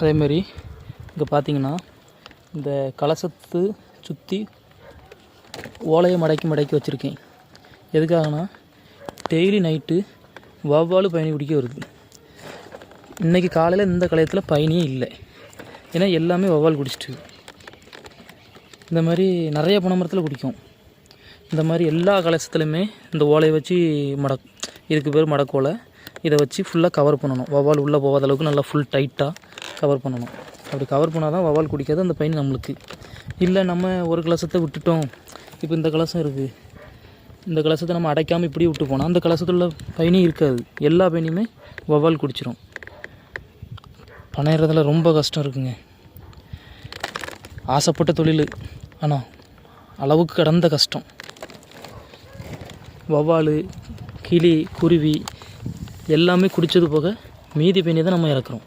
அதேமாரி இங்கே பார்த்தீங்கன்னா இந்த கலசத்து சுற்றி ஓலையை மடக்கி மடக்கி வச்சுருக்கேன். எதுக்காகனா டெய்லி நைட்டு வவ்வாலு பயணி பிடிக்க வருது. இன்றைக்கி காலையில் இந்த கலையத்தில் பயணியே இல்லை. ஏன்னா எல்லாமே வவ்வால் குடிச்சிட்டு இந்த மாதிரி நிறைய பணமரத்தில் மரத்தில் குடிக்கும். இந்த மாதிரி எல்லா கலசத்துலையுமே இந்த ஓலையை வச்சு மடக் இதுக்கு பேர் மடக்கோலை. இதை வச்சு ஃபுல்லாக கவர் பண்ணணும். வவ்வால் உள்ளே போகாத அளவுக்கு நல்லா ஃபுல் டைட்டாக கவர் பண்ணணும். அப்படி கவர் பண்ணால் தான் வவால் குடிக்காது அந்த பையன் நம்மளுக்கு. இல்லை நம்ம ஒரு கலசத்தை விட்டுட்டோம். இப்போ இந்த கலசம் இருக்குது இந்த கலசத்தை நம்ம அடைக்காமல் இப்படி விட்டு போனால் அந்த கலசத்தில் உள்ள இருக்காது. எல்லா பயணியுமே வவால் குடிச்சிரும். பணையிறதுல ரொம்ப கஷ்டம் இருக்குங்க. ஆசைப்பட்ட தொழில். ஆனால் அளவுக்கு கடந்த கஷ்டம். வவ்வால் கிளி குருவி எல்லாமே குடித்தது போக மீதி பயணி தான் நம்ம இறக்குறோம்.